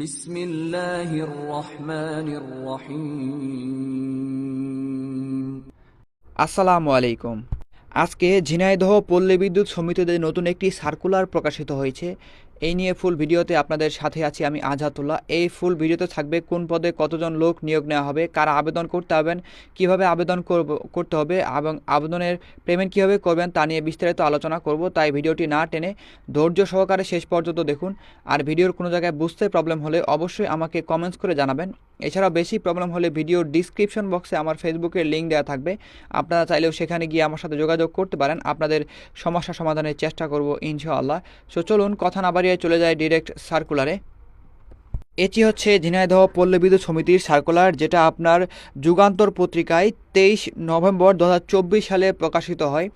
বিসমিল্লাহির রহমানির রহিম আসসালামু আলাইকুম। আজকে ঝিনাইদহ পল্লী বিদ্যুৎ সমিতিতে নতুন একটি সার্কুলার প্রকাশিত হয়েছে। এই নিয়ে ফুল ভিডিওতে আপনাদের সাথে আছি আমি আজাতুল্লাহ এই ফুল ভিডিওতে থাকবে কোন পদে কতজন লোক নিয়োগ নেওয়া হবে, কারা আবেদন করতে হবেন কীভাবে আবেদন করব, করতে হবে এবং আবেদনের পেমেন্ট কীভাবে করবেন তা নিয়ে বিস্তারিত আলোচনা করব, তাই ভিডিওটি না টেনে ধৈর্য সহকারে শেষ পর্যন্ত দেখুন। আর ভিডিওর কোনো জায়গায় বুঝতে প্রবলেম হলে অবশ্যই আমাকে কমেন্টস করে জানাবেন। এছাড়াও বেশি প্রবলেম হলে ভিডিওর ডিসক্রিপশন বক্সে আমার ফেসবুকের লিঙ্ক দেওয়া থাকবে। আপনারা চাইলেও সেখানে গিয়ে আমার সাথে যোগাযোগ করতে পারেন। আপনাদের সমস্যা সমাধানের চেষ্টা করব ইনশাআল্লাহ। সো চলুন, কথা না বাড়িয়ে চলে যায় ডিরেক্ট সার্কুলারে এটি হচ্ছে ঝিনাইদহ পল্লী বিদ্যুৎ সমিতির সার্কুলার যেটা আপনার যুগান্তর পত্রিকায় তেইশ নভেম্বর দু হাজার চব্বিশ সালে প্রকাশিত হয়।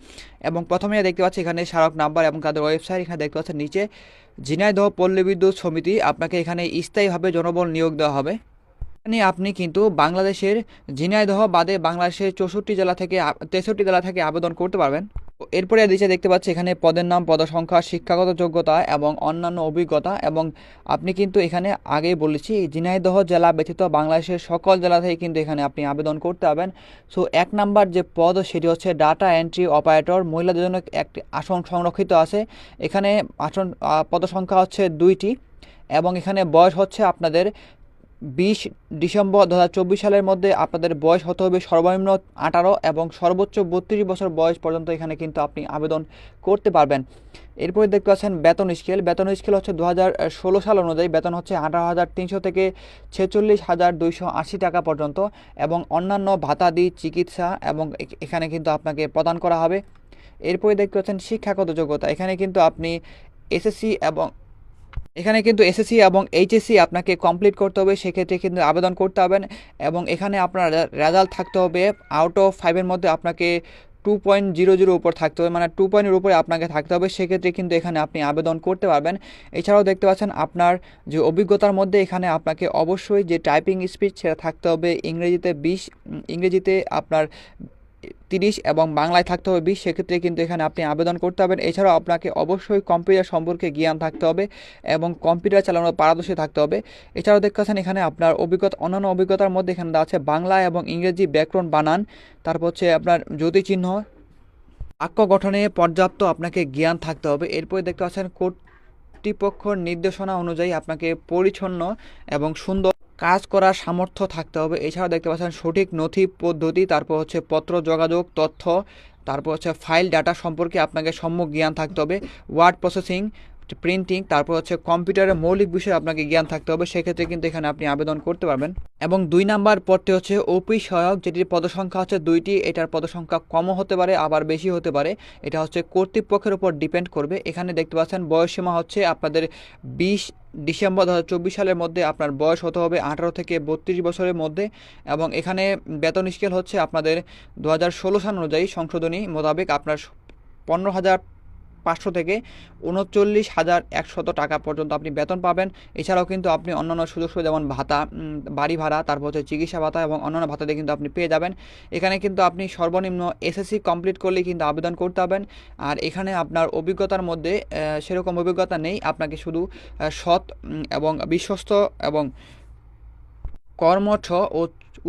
এবং প্রথমে দেখতে পাচ্ছি এখানে স্মারক নাম্বার এবং তাদের ওয়েবসাইট এখানে দেখতে পাচ্ছেন নিচে ঝিনাইদহ পল্লী বিদ্যুৎ সমিতি, আপনাকে এখানে স্থায়ীভাবে জনবল নিয়োগ দেওয়া হবে। এখানে আপনি কিন্তু বাংলাদেশের ঝিনাইদহ বাদে বাংলাদেশের চৌষট্টি জেলা থেকে তেষট্টি জেলা থেকে আবেদন করতে পারবেন। এরপরে নিচে দেখতে পাচ্ছি এখানে পদের নাম, পদসংখ্যা, শিক্ষাগত যোগ্যতা এবং অন্যান্য অভিজ্ঞতা এবং আপনি কিন্তু এখানে আগেই বলেছি, ঝিনাইদহ জেলা ব্যতীত বাংলাদেশের সকল জেলা থেকে কিন্তু এখানে আপনি আবেদন করতে পারবেন। সো এক নাম্বার যে পদ সেটি হচ্ছে ডাটা এন্ট্রি অপারেটর মহিলাদের জন্য একটি আসন সংরক্ষিত আছে। এখানে আসন পদসংখ্যা হচ্ছে দুইটি এবং এখানে বয়স হচ্ছে আপনাদের বিশ ডিসেম্বর দু হাজার চব্বিশ সালের মধ্যে আপনাদের বয়স হতে হবে সর্বনিম্ন আঠারো এবং সর্বোচ্চ বত্রিশ বছর বয়স পর্যন্ত এখানে কিন্তু আপনি আবেদন করতে পারবেন। এরপরে দেখতে পাচ্ছেন বেতন স্কেল। বেতন স্কেল হচ্ছে দু ষোলো সাল অনুযায়ী বেতন হচ্ছে আঠারো হাজার তিনশো থেকে ছেচল্লিশ হাজার দুইশো আশি টাকা পর্যন্ত এবং অন্যান্য ভাতাদি চিকিৎসা এবং এখানে কিন্তু আপনাকে প্রদান করা হবে। এরপরে দেখতে পাচ্ছেন শিক্ষাগত যোগ্যতা। এখানে কিন্তু আপনি এসএসসি এবং এখানে কিন্তু এসএসসি এবং এইচএসসি আপনাকে কমপ্লিট করতে হবে, সেক্ষেত্রে কিন্তু আবেদন করতে হবেন এবং এখানে আপনার রেজাল্ট থাকতে হবে আউট অফ ফাইভের মধ্যে আপনাকে টু পয়েন্ট জিরো জিরো উপর থাকতে হবে মানে টু পয়েন্টের উপরে আপনাকে থাকতে হবে, সেক্ষেত্রে কিন্তু এখানে আপনি আবেদন করতে পারবেন। এছাড়াও দেখতে পাচ্ছেন আপনার যে অভিজ্ঞতার মধ্যে এখানে আপনাকে অবশ্যই যে টাইপিং স্পিড সেটা থাকতে হবে, ইংরেজিতে বিশ ইংরেজিতে আপনার তিরিশ এবং বাংলায় থাকতে হবে বিশ, সেক্ষেত্রে কিন্তু এখানে আপনি আবেদন করতে হবেন এছাড়াও আপনাকে অবশ্যই কম্পিউটার সম্পর্কে জ্ঞান থাকতে হবে এবং কম্পিউটার চালানোর পারদর্শী থাকতে হবে। এছাড়াও দেখতে পাচ্ছেন এখানে আপনার অভিজ্ঞতা, অন্যান্য অভিজ্ঞতার মধ্যে এখানে আছে বাংলা এবং ইংরেজি ব্যাকরণ বানান। তারপর হচ্ছে আপনার জ্যোতিচিহ্ন, বাক্য গঠনে পর্যাপ্ত আপনাকে জ্ঞান থাকতে হবে। এরপরে দেখতে পাচ্ছেন কর্তৃপক্ষর নির্দেশনা অনুযায়ী আপনাকে পরিচ্ছন্ন এবং সুন্দর কাজ করার সামর্থ্য থাকতে হবে। এছাড়াও দেখতে পাচ্ছেন সঠিক নথি পদ্ধতি, তারপর হচ্ছে পত্র যোগাযোগ তথ্য, তারপর হচ্ছে ফাইল ডাটা সম্পর্কে আপনাকে সম্যক জ্ঞান থাকতে হবে। ওয়ার্ড প্রসেসিং প্রিন্টিং তারপর হচ্ছে কম্পিউটারের মৌলিক বিষয়ে আপনাকে জ্ঞান থাকতে হবে, সেক্ষেত্রে কিন্তু এখানে আপনি আবেদন করতে পারবেন। এবং দুই নাম্বার পদটি হচ্ছে ওপি সহায়ক, যেটির পদসংখ্যা হচ্ছে দুইটি, এটার পদসংখ্যা কমও হতে পারে, আবার বেশি হতে পারে। এটা হচ্ছে কর্তৃপক্ষের উপর ডিপেন্ড করবে। এখানে দেখতে পাচ্ছেন বয়সসীমা হচ্ছে আপনাদের বিশ ডিসেম্বর দু হাজার চব্বিশ সালের মধ্যে আপনার বয়স হতে হবে আঠারো থেকে বত্রিশ বছরের মধ্যে। এবং এখানে বেতন স্কেল হচ্ছে আপনাদের দু হাজার ষোলো সাল অনুযায়ী সংশোধনী মোতাবেক আপনার পনেরো হাজার পাঁচশো থেকে উনচল্লিশ হাজার একশত টাকা পর্যন্ত আপনি বেতন পাবেন। এছাড়াও কিন্তু আপনি অন্যান্য সুযোগ সুবিধা যেমন ভাতা বাড়ি ভাড়া, তারপর হচ্ছে চিকিৎসা ভাতা এবং অন্যান্য ভাতা দিয়ে কিন্তু আপনি পেয়ে যাবেন। এখানে কিন্তু আপনি সর্বনিম্ন এসএসসি কমপ্লিট করলেই কিন্তু আবেদন করতে হবেন আর এখানে আপনার অভিজ্ঞতার মধ্যে সেরকম অভিজ্ঞতা নেই। আপনাকে শুধু সৎ এবং বিশ্বস্ত এবং কর্মঠ ও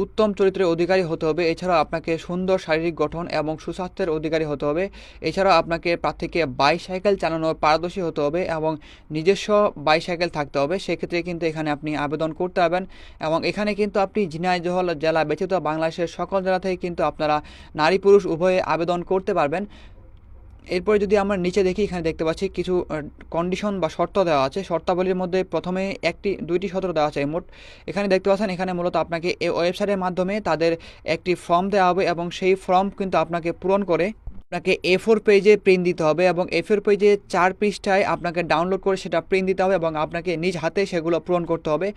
উত্তম চরিত্রের অধিকারী হতে হবে। এছাড়াও আপনাকে সুন্দর শারীরিক গঠন এবং সুস্বাস্থ্যের অধিকারী হতে হবে। এছাড়াও আপনাকে প্রার্থীকে বাইসাইকেল চালানোর পারদর্শী হতে হবে এবং নিজস্ব বাইসাইকেল থাকতে হবে। সেক্ষেত্রে কিন্তু এখানে আপনি আবেদন করতে পারবেন এবং এখানে কিন্তু আপনি ঝিনাইদহ জেলা ব্যতীত বাংলাদেশের সকল জেলা থেকে কিন্তু আপনারা নারী পুরুষ উভয়ে আবেদন করতে পারবেন। এরপরে যদি আমরা নিচে দেখি, এখানে দেখতে পাচ্ছি কিছু কন্ডিশন বা শর্ত দেওয়া আছে। শর্তাবলীর মধ্যে প্রথমে একটি, দুইটি শর্ত দেওয়া আছে। মোট, এখানে দেখতে পাচ্ছেন, এখানে মূলত আপনাকে এই ওয়েবসাইটের মাধ্যমে তাদের একটি ফর্ম দেওয়া হবে এবং সেই ফর্ম কিন্তু আপনাকে পূরণ করে আপনাকে এ ফোর পেজে প্রিন্ট দিতে হবে এবং এ ফোর পেজে চার পৃষ্ঠায় আপনাকে ডাউনলোড করে সেটা প্রিন্ট দিতে হবে এবং আপনাকে নিজ হাতে সেগুলো পূরণ করতে হবে।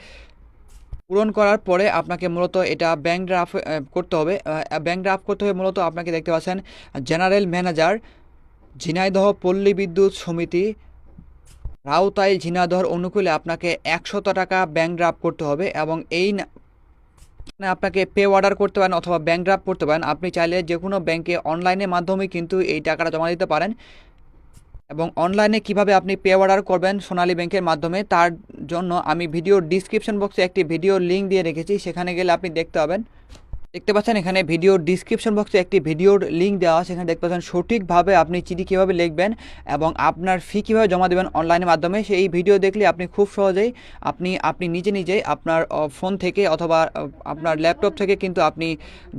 পূরণ করার পরে আপনাকে মূলত এটা ব্যাংক ড্রাফট করতে হবে। ব্যাংক ড্রাফট করতে হবে মূলত আপনাকে দেখতে পাচ্ছেন জেনারেল ম্যানেজার ঝিনাইদহ পল্লী বিদ্যুৎ সমিতি রাউতাইল ঝিনাইদহর অনুকূলে আপনাকে একশত টাকা ব্যাংক ড্রাফট করতে হবে এবং এই আপনাকে পে অর্ডার করতে পারেন অথবা ব্যাংক ড্রাফট করতে পারেন। আপনি চাইলে যে কোনো ব্যাংকে অনলাইনের মাধ্যমে কিন্তু এই টাকাটা জমা দিতে পারেন এবং অনলাইনে কীভাবে আপনি পে অর্ডার করবেন সোনালী ব্যাংকের মাধ্যমে, তার জন্য আমি ভিডিও ডিসক্রিপশন বক্সে একটি ভিডিও লিঙ্ক দিয়ে রেখেছি। সেখানে গেলে আপনি দেখতে পাবেন। দেখতে পাচ্ছেন, এখানে ভিডিওর ডিসক্রিপশন বক্সে একটি ভিডিওর লিঙ্ক দেওয়া আছে। এখানে দেখতে পাচ্ছেন, সঠিকভাবে আপনি চিঠি কীভাবে লিখবেন এবং আপনার ফি কীভাবে জমা দেবেন অনলাইনের মাধ্যমে। সেই ভিডিও দেখলে আপনি খুব সহজেই আপনি আপনি নিজে নিজেই আপনার ফোন থেকে অথবা আপনার ল্যাপটপ থেকে কিন্তু আপনি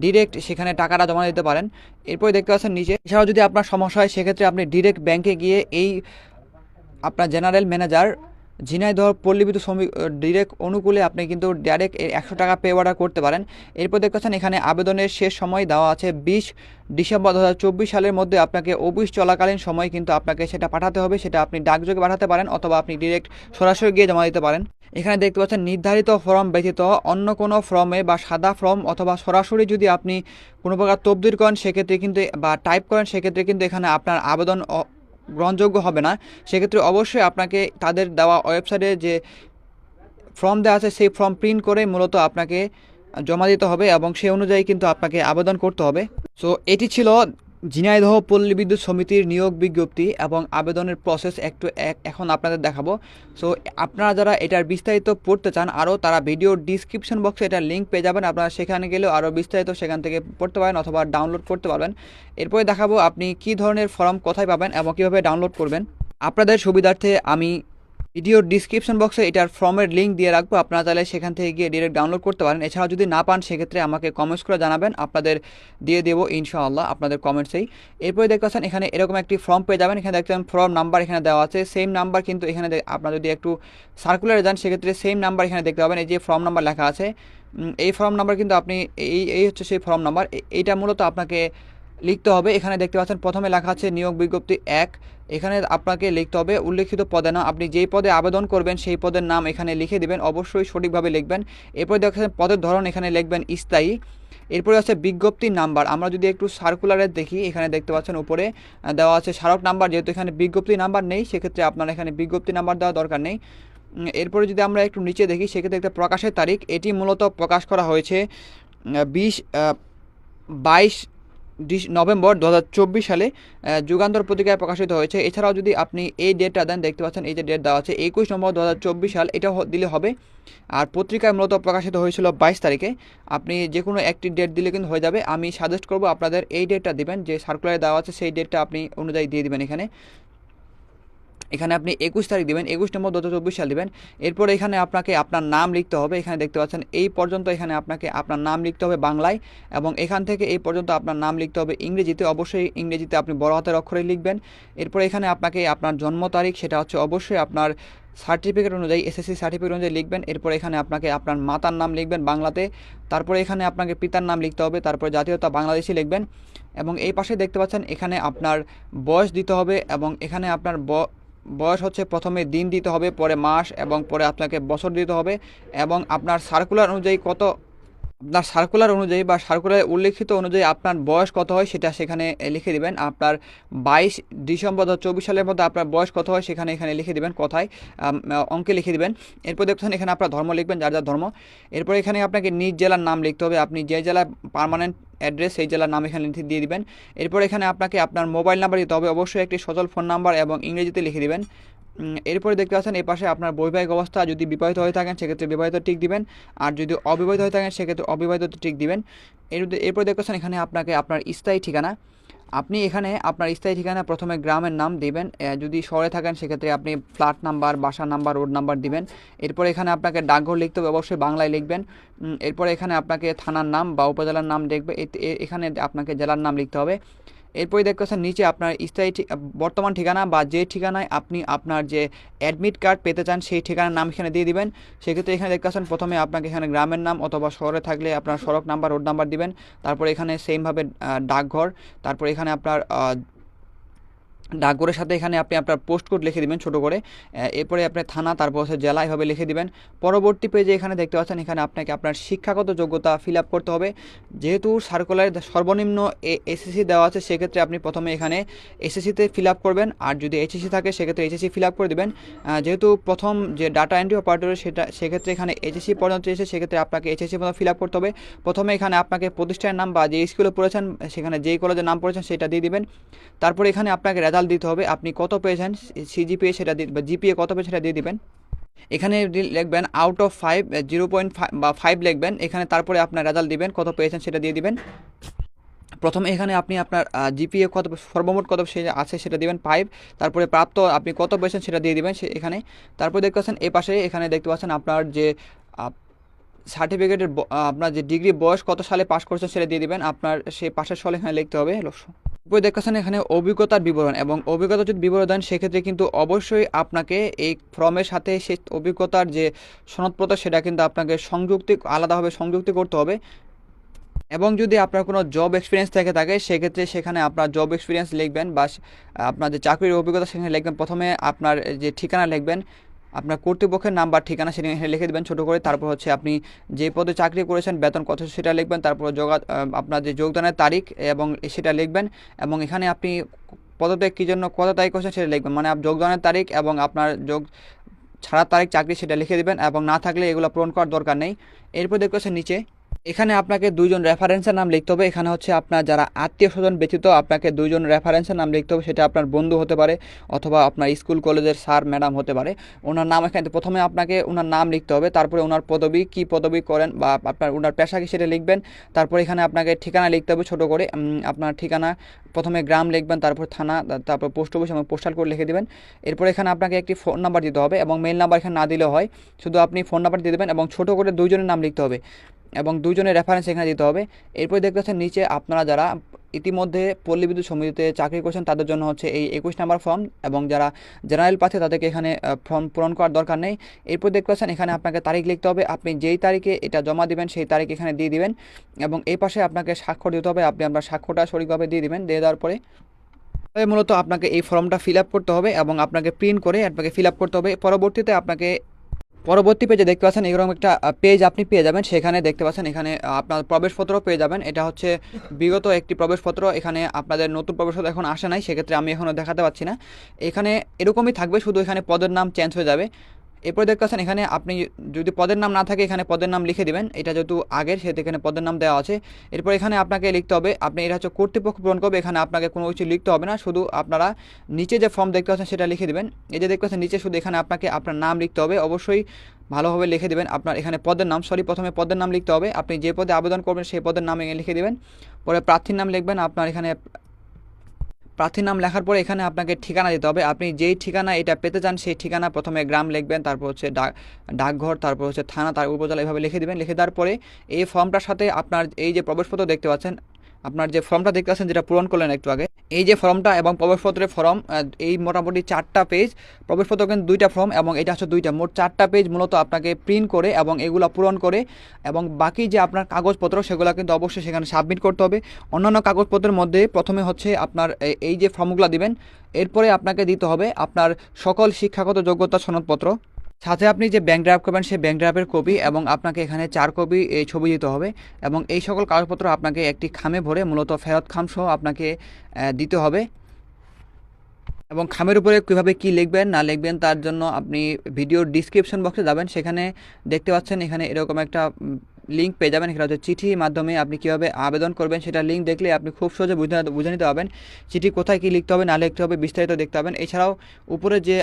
ডিরেক্ট সেখানে টাকাটা জমা দিতে পারেন। এরপরে দেখতে পাচ্ছেন নিচে এছাড়াও যদি আপনার সমস্যা হয়, সেক্ষেত্রে আপনি ডিরেক্ট ব্যাংকে গিয়ে এই আপনার জেনারেল ম্যানেজার ঝিনাইদহ পল্লী বিদ্যুৎ শ্রমিক ডিরেক্ট অনুকূলে আপনি কিন্তু ডাইরেক্ট একশো টাকা পে অর্ডার করতে পারেন। এরপর দেখতেছেন এখানে আবেদনের শেষ সময় দেওয়া আছে বিশ ডিসেম্বর দু হাজার চব্বিশ সালের মধ্যে। আপনাকে অফিস চলাকালীন সময় কিন্তু আপনাকে সেটা পাঠাতে হবে, সেটা আপনি ডাকযোগে পাঠাতে পারেন অথবা আপনি ডিরেক্ট সরাসরি গিয়ে জমা দিতে পারেন। এখানে দেখতে পাচ্ছেন নির্ধারিত ফর্ম ব্যতীত অন্য কোনো ফর্মে বা সাদা ফর্ম অথবা সরাসরি যদি আপনি কোনো প্রকার তবদির করেন, সেক্ষেত্রে কিন্তু বা টাইপ করেন, সেক্ষেত্রে কিন্তু এখানে আপনার আবেদন গ্রহণযোগ্য হবে না, সেক্ষেত্রে অবশ্যই আপনাকে তাদের দেওয়া ওয়েবসাইটে যে ফর্ম দেওয়া আছে, সেই ফর্ম প্রিন্ট করে মূলত আপনাকে জমা দিতে হবে এবং সেই অনুযায়ী কিন্তু আপনাকে আবেদন করতে হবে। সো এটি ছিল ঝিনাইদহ পল্লী বিদ্যুৎ সমিতির নিয়োগ বিজ্ঞপ্তি এবং আবেদনের প্রসেস একটু এক- এখন আপনাদের দেখাবো। সো আপনারা যারা এটার বিস্তারিত পড়তে চান, আরও তারা ভিডিওর ডিসক্রিপশন বক্সে এটার লিঙ্ক পেয়ে যাবেন। আপনারা সেখানে গেলেও আরও বিস্তারিত সেখান থেকে পড়তে পারেন অথবা ডাউনলোড করতে পারবেন। এরপরে দেখাবো আপনি কী ধরনের ফর্ম কোথায় পাবেন এবং কীভাবে ডাউনলোড করবেন। আপনাদের সুবিধার্থে আমি ভিডিওর ডিসক্রিপশন বক্সে এটার ফর্মের লিঙ্ক দিয়ে রাখব। আপনারা তাহলে সেখান থেকে গিয়ে ডিরেক্ট ডাউনলোড করতে পারেন। এছাড়াও যদি না পান, সেক্ষেত্রে আমাকে কমেন্টস করে জানাবেন। আপনাদের দিয়ে দেবো ইনশাআল্লাহ আপনাদের কমেন্টসেই এরপরে দেখতে পাচ্ছেন, এখানে এরকম একটি ফর্ম পেয়ে যাবেন। এখানে দেখতে ফর্ম নাম্বার এখানে দেওয়া আছে। সেম নাম্বার কিন্তু এখানে আপনারা যদি একটু সার্কুলারে যান, সেক্ষেত্রে সেম নাম্বার এখানে দেখতে পাবেন। এই যে ফর্ম নাম্বার লেখা আছে এই ফর্ম নাম্বার কিন্তু আপনি এই এই হচ্ছে সেই ফর্ম নাম্বার এইটা মূলত আপনাকে লিখতে হবে। এখানে দেখতে পাচ্ছেন, প্রথমে লেখা আছে নিয়োগ বিজ্ঞপ্তি এক। এখানে আপনাকে লিখতে হবে, উল্লেখিত পদে না, আপনি যেই পদে আবেদন করবেন সেই পদের নাম এখানে লিখে দেবেন, অবশ্যই সঠিকভাবে লিখবেন। এরপরে দেখছেন পদের ধরন এখানে লিখবেন স্থায়ী। এরপরে আছে বিজ্ঞপ্তির নাম্বার। আমরা যদি একটু সার্কুলারে দেখি, এখানে দেখতে পাচ্ছেন উপরে দেওয়া আছে স্মারক নাম্বার, যেহেতু এখানে বিজ্ঞপ্তি নাম্বার নেই, সেক্ষেত্রে আপনার এখানে বিজ্ঞপ্তি নাম্বার দেওয়া দরকার নেই। এরপরে যদি আমরা একটু নিচে দেখি, সেক্ষেত্রে একটা প্রকাশের তারিখ, এটি মূলত প্রকাশ করা হয়েছে বিশ বাইশ নভেম্বর দু হাজার চব্বিশ সালে যুগান্তর পত্রিকায় প্রকাশিত হয়েছে। এছাড়াও যদি আপনি এই ডেটটা দেন, দেখতে পাচ্ছেন এই যে ডেট দেওয়া আছে, একুশ নভেম্বর দু হাজার চব্বিশ সাল, এটা দিলে হবে। আর পত্রিকায় মূলত প্রকাশিত হয়েছিল বাইশ তারিখে। আপনি যে কোনো একটি ডেট দিলে কিন্তু হয়ে যাবে। আমি সাজেস্ট করব আপনাদের এই ডেটটা দিবেন, যে সার্কুলারে দেওয়া আছে, সেই ডেটটা আপনি অনুযায়ী দিয়ে দেবেন এখানে। এখানে আপনি একুশ তারিখ দেবেন, একুশ নম্বর দু চব্বিশ সাল দিবেন। এরপর এখানে আপনাকে আপনার নাম লিখতে হবে। এখানে দেখতে পাচ্ছেন, এই পর্যন্ত এখানে আপনাকে আপনার নাম লিখতে হবে বাংলায় এবং এখান থেকে এই পর্যন্ত আপনার নাম লিখতে হবে ইংরেজিতে। অবশ্যই ইংরেজিতে আপনি বড় হাতের অক্ষরে লিখবেন। এরপর এখানে আপনাকে আপনার জন্ম তারিখ, সেটা হচ্ছে অবশ্যই আপনার সার্টিফিকেট অনুযায়ী এসএসসি সার্টিফিকেট অনুযায়ী লিখবেন। এরপর এখানে আপনাকে আপনার মাতার নাম লিখবেন বাংলাতে। তারপরে এখানে আপনাকে পিতার নাম লিখতে হবে। তারপরে জাতীয়তা বাংলাদেশি লিখবেন। এবং এই পাশে দেখতে পাচ্ছেন, এখানে আপনার বয়স দিতে হবে এবং এখানে আপনার বয়স হচ্ছে প্রথমে দিন দিতে হবে, পরে মাস এবং পরে আপনাকে বছর দিতে হবে এবং আপনার সার্কুলার অনুযায়ী কত, আপনার সার্কুলার অনুযায়ী বা সার্কুলার উল্লেখিত অনুযায়ী আপনার বয়স কত হয় সেটা সেখানে লিখে দিবেন। আপনার বাইশ ডিসেম্বর দু চব্বিশ সালের মধ্যে আপনার বয়স কত হয় সেখানে এখানে লিখে দিবেন কথায় অঙ্কে লিখে দিবেন। এরপর দেখছেন এখানে আপনার ধর্ম লিখবেন, যার যার ধর্ম। এরপর এখানে আপনাকে নিজ জেলার নাম লিখতে হবে। আপনি যে জেলার পার্মানেন্ট অ্যাড্রেস, সেই জেলার নাম এখানে দিয়ে দিবেন। এরপর এখানে আপনাকে আপনার মোবাইল নাম্বার দিতে হবে। অবশ্যই একটি সচল ফোন নাম্বার এবং ইংরেজিতে লিখে দিবেন। এরপরে দেখতে পাচ্ছেন এই পাশে আপনার বৈবাহিক অবস্থা, যদি বিবাহিত হয়ে থাকেন সেক্ষেত্রে বিবাহিত টিক দিবেন। আর যদি অবিবাহিত হয়ে থাকেন সেক্ষেত্রে অবিবাহিত টিক দিবেন। এর এরপরে দেখতে পাচ্ছেন এখানে আপনাকে আপনার স্থায়ী ঠিকানা। আপনি এখানে আপনার স্থায়ী ঠিকানা প্রথমে গ্রামের নাম দিবেন। যদি শহরে থাকেন, সেক্ষেত্রে আপনি ফ্ল্যাট নাম্বার বাসা নাম্বার, রোড নাম্বার দিবেন। এরপর এখানে আপনাকে ডাকঘর লিখতে হবে, অবশ্যই বাংলায় লিখবেন। এরপর এখানে আপনাকে থানার নাম বা উপজেলার নাম দেখবে। এখানে আপনাকে জেলার নাম লিখতে হবে। এরপরে দেখতে পাচ্ছেন নিচে আপনার স্থায়ী বর্তমান ঠিকানা বা যে ঠিকানায় আপনি আপনার যে অ্যাডমিট কার্ড পেতে চান সেই ঠিকানার নাম এখানে দিয়ে দিবেন। সেক্ষেত্রে এখানে দেখতে পাচ্ছেন প্রথমে আপনাকে এখানে গ্রামের নাম অথবা শহরে থাকলে আপনার সড়ক নাম্বার রোড নাম্বার দিবেন। তারপর এখানে সেমভাবে ডাকঘর। তারপর এখানে আপনার ডাকঘরের সাথে এখানে আপনি আপনার পোস্ট কোড লিখে দিবেন ছোটো করে। এরপরে আপনি থানা, তারপর হচ্ছে জেলা এভাবে লিখে দিবেন। পরবর্তী পেজে এখানে দেখতে পাচ্ছেন, এখানে আপনাকে আপনার শিক্ষাগত যোগ্যতা ফিল আপ করতে হবে। যেহেতু সার্কুলারে সর্বনিম্ন এসএসসি দেওয়া আছে, সেক্ষেত্রে আপনি প্রথমে এখানে এসএসসিতে ফিল আপ করবেন। আর যদি এইচএসসি থাকে, সেক্ষেত্রে এইচএসসি ফিল আপ করে দেবেন। যেহেতু প্রথম যে ডাটা এন্ট্রি অপারেটর সেটা, সেক্ষেত্রে এখানে এইচএসসি পর্যন্ত এসে সেক্ষেত্রে আপনাকে এইচএসসি পর্যন্ত ফিল আপ করতে হবে। প্রথমে এখানে আপনাকে প্রতিষ্ঠানের নাম বা যে স্কুলে পড়েছেন, সেখানে যেই কলেজের নাম পড়েছেন, সেটা দিয়ে দিবেন। তারপরে এখানে আপনাকে রেজাল্ট রেজাল্ট দিতে হবে, আপনি কত পেয়েছেন সিজিপিএ সেটা দিয়ে বা জিপিএ কত পেয়েছেন সেটা দিয়ে দিবেন। এখানে লিখবেন out of five zero point five বা ফাইভ লিখবেন, এখানে তারপরে আপনার রেজাল্ট দিবেন, কত পেয়েছেন সেটা দিয়ে দিবেন। প্রথমে এখানে আপনি আপনার জিপিএ কত সর্বমোট কত আছে সেটা দিবেন ফাইভ তারপরে প্রাপ্ত আপনি কত পেয়েছেন সেটা দিয়ে দিবেন সে এখানে। তারপরে দেখতে পাচ্ছেন এ পাশে, এখানে দেখতে পাচ্ছেন আপনার যে সার্টিফিকেটের আপনার যে ডিগ্রি বয়স কত সালে পাস করেছেন সেটা দিয়ে দিবেন, আপনার সেই পাশের সালে এখানে লিখতে হবে দেখতেছেন এখানে অভিজ্ঞতার বিবরণ এবং অভিজ্ঞতা যদি বিবরণ দেন, সেক্ষেত্রে কিন্তু অবশ্যই আপনাকে এই ফর্মের সাথে সেই অভিজ্ঞতার যে সনদপত্র, সেটা কিন্তু আপনাকে সংযুক্তি, আলাদাভাবে সংযুক্তি করতে হবে। এবং যদি আপনার কোনো জব এক্সপিরিয়েন্স থেকে থাকে, সেক্ষেত্রে সেখানে আপনার জব এক্সপিরিয়েন্স লিখবেন বা আপনার যে চাকরির অভিজ্ঞতা সেখানে লিখবেন। প্রথমে আপনার যে ঠিকানা লিখবেন আপনার কর্তৃপক্ষের নাম্বার, ঠিকানা সেটা এখানে লিখে দেবেন ছোটো করে। তারপর হচ্ছে আপনি যে পদে চাকরি করেছেন, বেতন কত, সেটা লিখবেন। তারপর যোগা আপনার যে যোগদানের তারিখ এবং সেটা লিখবেন এবং এখানে আপনি পদত্যাগ কী জন্য, কত তারিখ করেছেন সেটা লিখবেন। মানে যোগদানের তারিখ এবং আপনার যোগ ছাড়ার তারিখ, চাকরি সেটা লিখে দেবেন এবং না থাকলে এগুলো পূরণ করার দরকার নেই। এরপর দেখতে নিচে এখানে আপনাকে দুইজন রেফারেন্সের নাম লিখতে হবে। এখানে হচ্ছে আপনার যারা আত্মীয় স্বজন ব্যতীত আপনাকে দুইজন রেফারেন্সের নাম লিখতে হবে। সেটা আপনার বন্ধু হতে পারে অথবা আপনার স্কুল কলেজের স্যার, ম্যাডাম হতে পারে। ওনার নাম এখানে প্রথমে আপনাকে ওনার নাম লিখতে হবে। তারপরে ওনার পদবি, কি পদবি করেন বা আপনার ওনার পেশা কি সেটা লিখবেন। তারপর এখানে আপনাকে ঠিকানা লিখতে হবে ছোটো করে। আপনার ঠিকানা, প্রথমে গ্রাম লিখবেন, তারপর থানা তারপর পোস্ট অফিস এবং পোস্টাল কোড লিখে দেবেন। এরপর এখানে আপনাকে একটি ফোন নাম্বার দিতে হবে এবং মেল নাম্বার এখানে না দিলেও হয়। শুধু আপনি ফোন নাম্বার দিয়ে দেবেন এবং ছোটো করে দুইজনের নাম লিখতে হবে। এবং দুজনের রেফারেন্স এখানে দিতে হবে। এরপর দেখতে পাচ্ছেন নিচে আপনারা যারা ইতিমধ্যে পল্লী বিদ্যুৎ সমিতিতে চাকরি করছেন, তাদের জন্য হচ্ছে এই একুশ নাম্বার ফর্ম এবং যারা জেনারেল পাচ্ছে তাদেরকে এখানে ফর্ম পূরণ করার দরকার নেই। এরপর দেখতে পাচ্ছেন এখানে আপনাকে তারিখ লিখতে হবে। আপনি যেই তারিখে এটা জমা দিবেন, সেই তারিখ এখানে দিয়ে দিবেন এবং এই পাশে আপনাকে স্বাক্ষর দিতে হবে। আপনি আপনার স্বাক্ষরটা সঠিকভাবে দিয়ে দিবেন, দিয়ে দেওয়ার পরে তবে মূলত আপনাকে এই ফর্মটা ফিল করতে হবে এবং আপনাকে প্রিন্ট করে আপনাকে ফিল করতে হবে। পরবর্তীতে আপনাকে পরবর্তী পেজে দেখতে পাচ্ছেন এরকম একটা পেজ আপনি পেয়ে যাবেন। সেখানে দেখতে পাচ্ছেন এখানে আপনার প্রবেশপত্র পেয়ে যাবেন। এটা হচ্ছে বিগত একটি প্রবেশপত্র। এখানে আপনাদের নতুন প্রবেশপত্র এখন আসে নাই, সেক্ষেত্রে আমি এখনও দেখাতে পাচ্ছি না। এখানে এরকমই থাকবে, শুধু এখানে পদের নাম চেঞ্জ হয়ে যাবে। এরপরে দেখতে পাচ্ছেন এখানে আপনি যদি পদের নাম না থাকে, এখানে পদের নাম লিখে দেবেন। এটা যেহেতু আগের, সেহেতু এখানে পদের নাম দেওয়া আছে। এরপর এখানে আপনাকে লিখতে হবে, আপনি এটা হচ্ছে কর্তৃপক্ষ পূরণ করবে, এখানে আপনাকে কোনো কিছু লিখতে হবে না। শুধু আপনারা নিচে যে ফর্ম দেখতে পাচ্ছেন সেটা লিখে দেবেন। এই যে দেখতে পাচ্ছেন নিচে শুধু এখানে আপনাকে আপনার নাম লিখতে হবে। অবশ্যই ভালোভাবে লিখে দেবেন আপনার এখানে পদের নাম। সরি, প্রথমে পদের নাম লিখতে হবে। আপনি যে পদে আবেদন করবেন সেই পদের নাম লিখে দেবেন। পরে প্রার্থীর নাম লিখবেন। আপনার এখানে প্রার্থীর নাম লেখার পরে এখানে আপনাকে ঠিকানা দিতে হবে। আপনি যেই ঠিকানা এটা পেতে চান, সেই ঠিকানা প্রথমে গ্রাম লিখবেন, তারপর হচ্ছে ডাক ডাকঘর, তারপর হচ্ছে থানা, তার উপজেলা এভাবে লিখে দেবেন। লিখে দেওয়ার পরে এই ফর্মটার সাথে আপনার এই যে প্রবেশপত্র দেখতে পাচ্ছেন, আপনার যে ফর্মটা দেখতে পাচ্ছেন, যেটা পূরণ করলেন একটু আগে এই যে ফর্মটা এবং প্রবেশপত্রের ফর্ম এই মোটামুটি চারটা পেজ, প্রবেশপত্র কিন্তু দুইটা ফর্ম এবং এটা হচ্ছে দুইটা। মোট চারটা পেজ মূলত আপনাকে প্রিন্ট করে এবং এগুলো পূরণ করে এবং বাকি যে আপনার কাগজপত্র সেগুলো কিন্তু অবশ্যই সেখানে সাবমিট করতে হবে। অন্যান্য কাগজপত্রের মধ্যে প্রথমে হচ্ছে আপনার এই যে ফর্মগুলো দিবেন, এরপরে আপনাকে দিতে হবে আপনার সকল শিক্ষাগত যোগ্যতা সনদপত্র। সাথে আপনি যে ব্যাংক ড্রাফ করবেন, সেই ব্যাংক ড্রাফের কপি এবং আপনাকে এখানে চার কপি এই ছবি দিতে হবে এবং এই সকল কাগজপত্র আপনাকে একটি খামে ভরে মূলত ফেরত খাম সহ আপনাকে দিতে হবে। এবং খামের উপরে কীভাবে কি লিখবেন, না লিখবেন, তার জন্য আপনি ভিডিওর ডিসক্রিপশন বক্সে যাবেন। সেখানে দেখতে পাচ্ছেন এখানে এরকম একটা লিঙ্ক পেয়ে যাবেন। এখানে হচ্ছে চিঠির মাধ্যমে আপনি কীভাবে আবেদন করবেন, সেটা লিঙ্ক দেখলে আপনি খুব সহজে বুঝে বুঝে নিতে পারবেন চিঠি কোথায় কী লিখতে হবে, না লিখতে হবে, বিস্তারিত দেখতে পাবেন এছাড়াও উপরে যে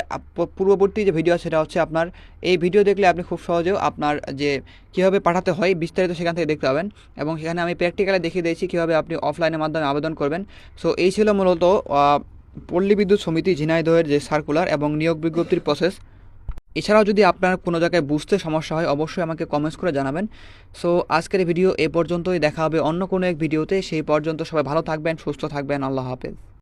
পূর্ববর্তী যে ভিডিও সেটা হচ্ছে আপনার এই ভিডিও দেখলে আপনি খুব সহজেও আপনার যে কীভাবে পাঠাতে হয়, বিস্তারিত সেখান থেকে দেখতে পাবেন এবং সেখানে আমি প্র্যাকটিক্যালে দেখিয়ে দিয়েছি কীভাবে আপনি অফলাইনের মাধ্যমে আবেদন করবেন। সো এই ছিল মূলত পল্লী বিদ্যুৎ সমিতি ঝিনাইদহের যে সার্কুলার এবং নিয়োগ বিজ্ঞপ্তির প্রসেস এছাড়াও যদি আপনার কোনো জায়গায় বুঝতে সমস্যা হয়, অবশ্যই আমাকে কমেন্টস করে জানাবেন। সো আজকের ভিডিও এ পর্যন্তই। দেখা হবে অন্য কোনো এক ভিডিওতে সেই পর্যন্ত সবাই ভালো থাকবেন, সুস্থ থাকবেন। আল্লাহ হাফেজ।